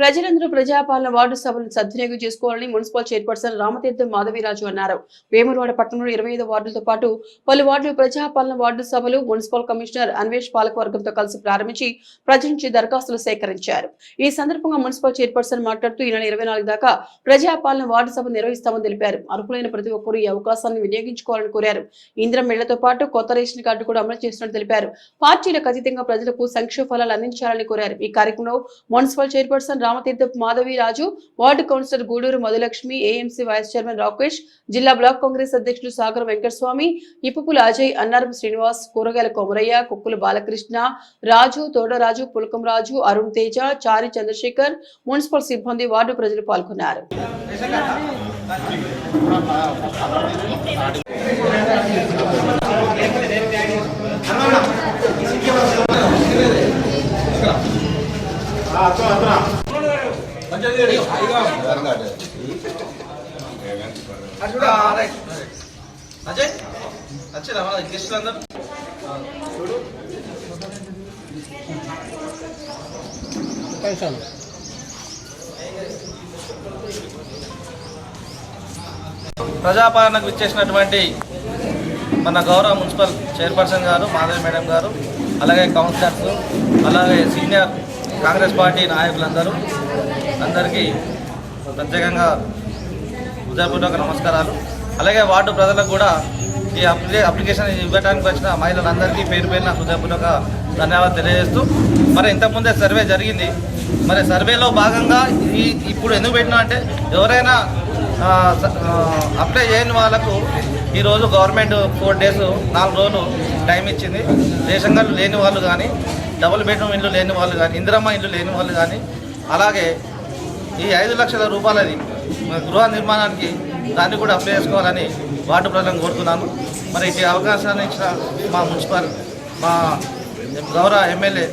ప్రజలందరూ ప్రజాపాలన వార్డు సభలను సద్వినియోగం చేసుకోవాలని మున్సిపల్ చైర్పర్సన్ రామతీర్థం మాధవీరాజు అన్నారు. వేములవాడ పట్టణంలో ఇరవై ఐదు వార్డులతో పాటు పలు వార్డులు ప్రజాపాలన వార్డు సభలు మున్సిపల్ కమిషనర్ అన్వేష్ పాలకవర్గంతో కలిసి ప్రారంభించి ప్రజల నుంచి దరఖాస్తులు సేకరించారు. ఈ సందర్భంగా మున్సిపల్ చైర్పర్సన్ మాట్లాడుతూ ఈ నెల ఇరవై నాలుగు దాకా ప్రజాపాలన వార్డు సభ నిర్వహిస్తామని తెలిపారు. అర్హులైన ప్రతి ఒక్కరూ ఈ అవకాశాన్ని వినియోగించుకోవాలని కోరారు. ఇంద్రం మిళ్ళతో పాటు కొత్త రేషన్ కార్డు కూడా అమలు చేస్తున్నట్టు తెలిపారు. పార్టీలకు అతీతంగా ప్రజలకు సంక్షేమ ఫలాలు అందించాలని కోరారు. ఈ కార్యక్రమంలో municipal chairperson Ramatheertha Madhavi Raju ward councillor Gudur Madhulakshmi AMC vice chairman Rakesh జిల్లా బ్లాక్ కాంగ్రెస్ అధ్యక్షులు సాగర్ వెంకటస్వామి ఇప్పుపుల అజయ్ అన్నారం శ్రీనివాస్ కూరగాయల కొమరయ్య కుక్కుల బాలకృష్ణ రాజు తోడరాజు పులకం రాజు అరుణ్ తేజ చారి చంద్రశేఖర్ మున్సిపల్ సిబ్బంది వార్డు ప్రజలు పాల్గొన్నారు. అజయ్ వచ్చిరా మన గెస్టులు అందరూ ప్రజాపాలనకు ఇచ్చేసినటువంటి మన గౌరవ మున్సిపల్ చైర్పర్సన్ గారు మాధవి మేడం గారు అలాగే కౌన్సిలర్స్ అలాగే సీనియర్ కాంగ్రెస్ పార్టీ నాయకులందరూ అందరికీ ప్రత్యేకంగా హృదయపూర్వక నమస్కారాలు. అలాగే వార్డు ప్రజలకు కూడా ఈ అప్లి అప్లికేషన్ ఇవ్వడానికి వచ్చిన మహిళలందరికీ పేరు పేరున హృదయపూర్వక ధన్యవాదాలు తెలియజేస్తూ మరి ఇంతకుముందే సర్వే జరిగింది. మరి సర్వేలో భాగంగా ఈ ఇప్పుడు ఎందుకు పెట్టినా అంటే ఎవరైనా అప్లై చేయని వాళ్ళకు ఈరోజు గవర్నమెంట్ ఫోర్ డేస్ నాలుగు రోజులు టైం ఇచ్చింది. రేషన్ కార్డు లేని వాళ్ళు కానీ డబుల్ బెడ్రూమ్ ఇల్లు లేని వాళ్ళు కానీ ఇందిరమ్మ ఇల్లు లేని వాళ్ళు కానీ అలాగే ఈ ఐదు లక్షల రూపాయలది మన గృహ నిర్మాణానికి దాన్ని కూడా అప్లై చేసుకోవాలని వార్డు ప్రజలను కోరుతున్నాను. మరి ఈ అవకాశాన్ని ఇచ్చిన మా మున్సిపల్ మా గౌరవ ఎమ్మెల్యే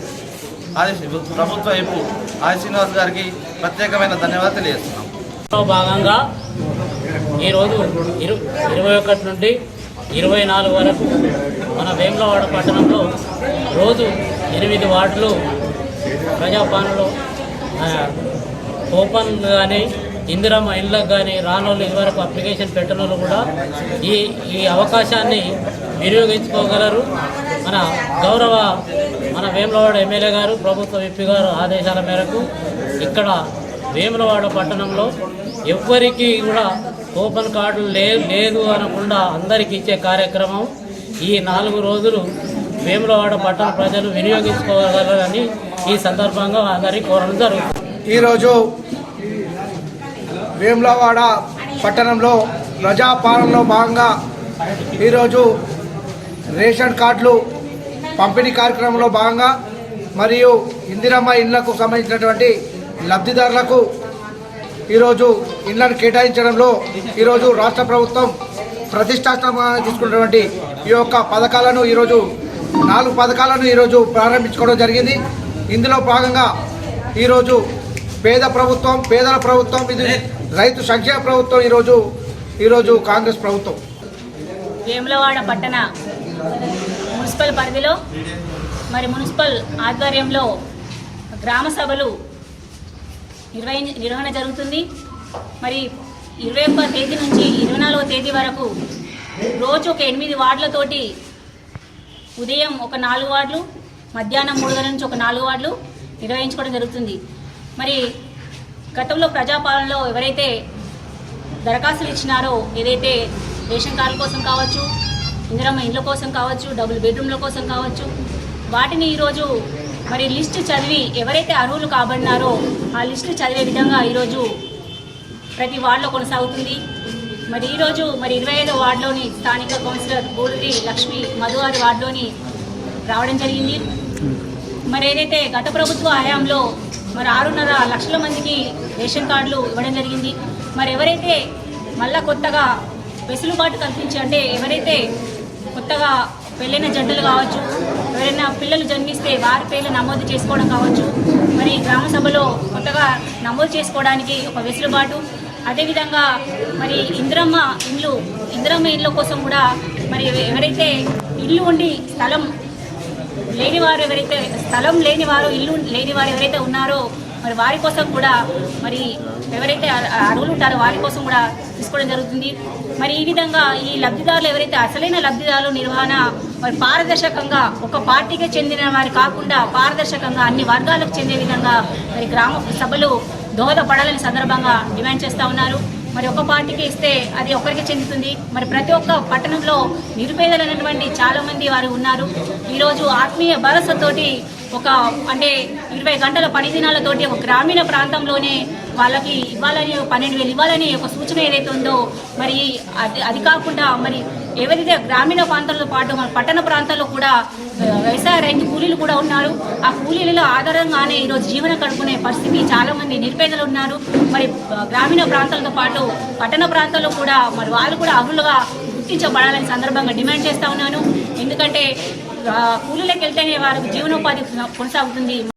ఆది ప్రభుత్వ వైపు ఆది శ్రీనివాస్ గారికి ప్రత్యేకమైన ధన్యవాదాలు తెలియజేస్తున్నాం. భాగంగా ఈరోజు ఇరు ఇరవై ఒకటి నుండి ఇరవై నాలుగు వరకు మన వేములవాడ పట్టణంలో రోజు ఎనిమిది వార్డులు ప్రజాపాలనలో ఓపెన్ కానీ ఇందిరమ్మ ఇళ్ళకు కానీ రానోళ్ళు ఇదివరకు అప్లికేషన్ పెట్టిన కూడా ఈ ఈ అవకాశాన్ని వినియోగించుకోగలరు. మన గౌరవ మన వేములవాడ ఎమ్మెల్యే గారు ప్రభుత్వ విప్పి గారు ఆదేశాల మేరకు ఇక్కడ వేములవాడ పట్టణంలో ఎవ్వరికీ కూడా ఓపెన్ కార్డులు లే లేదు అనకుండా అందరికి ఇచ్చే కార్యక్రమం ఈ నాలుగు రోజులు వేములవాడ పట్టణ ప్రజలు వినియోగించుకోగలరని ఈ సందర్భంగా అందరికీ కోరడం జరుగుతుంది. ఈరోజు వేములవాడ పట్టణంలో ప్రజాపాలనలో భాగంగా ఈరోజు రేషన్ కార్డులు పంపిణీ కార్యక్రమంలో భాగంగా మరియు ఇందిరమ్మ ఇళ్ళకు సంబంధించినటువంటి లబ్ధిదారులకు ఈరోజు ఇళ్ళను కేటాయించడంలో ఈరోజు రాష్ట్ర ప్రభుత్వం ప్రతిష్టాత్మకంగా తీసుకున్నటువంటి ఈ యొక్క పథకాలను ఈరోజు నాలుగు పథకాలను ఈరోజు ప్రారంభించుకోవడం జరిగింది. ఇందులో భాగంగా ఈరోజు పేద ప్రభుత్వం పేదల ప్రభుత్వం ఇది రైతు సంక్షేమ ప్రభుత్వం ఈరోజు ఈరోజు కాంగ్రెస్ ప్రభుత్వం. వేములవాడ పట్టణ మున్సిపల్ పరిధిలో మరి మున్సిపల్ ఆధ్వర్యంలో గ్రామ సభలు నిర్వహి నిర్వహణ జరుగుతుంది. మరి ఇరవై ఒక్క తేదీ నుంచి ఇరవై నాలుగవ తేదీ వరకు రోజు ఒక ఎనిమిది వార్డులతోటి ఉదయం ఒక నాలుగు వార్డులు మధ్యాహ్నం మూడు గంటల నుంచి ఒక నాలుగు వార్డులు నిర్వహించుకోవడం జరుగుతుంది. మరి గతంలో ప్రజాపాలనలో ఎవరైతే దరఖాస్తులు ఇచ్చినారో ఏదైతే రేషన్ కార్డుల కోసం కావచ్చు ఇందిరమ్మ ఇండ్ల కోసం కావచ్చు డబుల్ బెడ్రూమ్ల కోసం కావచ్చు వాటిని ఈరోజు మరి లిస్టు చదివి ఎవరైతే అర్హులు కాబడినారో ఆ లిస్టు చదివే విధంగా ఈరోజు ప్రతి వార్డులో కొనసాగుతుంది. మరి ఈరోజు మరి ఇరవై ఐదో వార్డులోని స్థానిక కౌన్సిలర్ గూడూరి లక్ష్మి మధువారి వార్డులోని రావడం జరిగింది. మరి ఏదైతే గత ప్రభుత్వ హయాంలో మరి ఆరున్నర లక్షల మందికి రేషన్ కార్డులు ఇవ్వడం జరిగింది. మరి ఎవరైతే మళ్ళా కొత్తగా వెసులుబాటు కల్పించి అంటే ఎవరైతే కొత్తగా పెళ్ళైన జంటలు కావచ్చు ఎవరైనా పిల్లలు జన్మిస్తే వారి పేర్లు నమోదు చేసుకోవడం కావచ్చు మరి గ్రామ సభలో కొత్తగా నమోదు చేసుకోవడానికి ఒక వెసులుబాటు. అదేవిధంగా మరి ఇంద్రమ్మ ఇల్లు ఇంద్రమ్మ ఇళ్ళ కోసం కూడా మరి ఎవరైతే ఇల్లు ఉండి స్థలం లేని వారు ఎవరైతే స్థలం లేని వారు ఇల్లు లేని వారు ఎవరైతే ఉన్నారో మరి వారి కోసం కూడా మరి ఎవరైతే అర్హులు ఉంటారో వారి కోసం కూడా తీసుకోవడం జరుగుతుంది. మరి ఈ విధంగా ఈ లబ్ధిదారులు ఎవరైతే అసలైన లబ్ధిదారులు నిర్వహణ మరి పారదర్శకంగా ఒక పార్టీకి చెందిన వారి కాకుండా పారదర్శకంగా అన్ని వర్గాలకు చెందే విధంగా మరి గ్రామ సభలు దోహదపడాలని సందర్భంగా డిమాండ్ చేస్తూ ఉన్నారు. మరి ఒక పార్టీకి ఇస్తే అది ఒకరికి చెందుతుంది. మరి ప్రతి ఒక్క పట్టణంలో నిరుపేదలైనటువంటి అనేటువంటి చాలామంది వారు ఉన్నారు. ఈరోజు ఆత్మీయ భరోసాతోటి ఒక అంటే ఇరవై గంటల పని దినాలతోటి ఒక గ్రామీణ ప్రాంతంలోనే వాళ్ళకి ఇవ్వాలని పన్నెండు వేలు ఇవ్వాలని ఒక సూచన ఏదైతే ఉందో మరి అది అది కాకుండా మరి ఏవైతే గ్రామీణ ప్రాంతాలతో పాటు మన పట్టణ ప్రాంతాల్లో కూడా వ్యవసాయ రైతు కూలీలు కూడా ఉన్నారు. ఆ కూలీలలో ఆధారంగానే ఈరోజు జీవన గడుపుకునే పరిస్థితి చాలామంది నిరుపేదలు ఉన్నారు. మరి గ్రామీణ ప్రాంతాలతో పాటు పట్టణ ప్రాంతాల్లో కూడా మరి వాళ్ళు కూడా అర్హులుగా గుర్తించబడాలని సందర్భంగా డిమాండ్ చేస్తూ ఉన్నాను. ఎందుకంటే కూలీలకు వెళ్తేనే వారికి జీవనోపాధి కొనసాగుతుంది.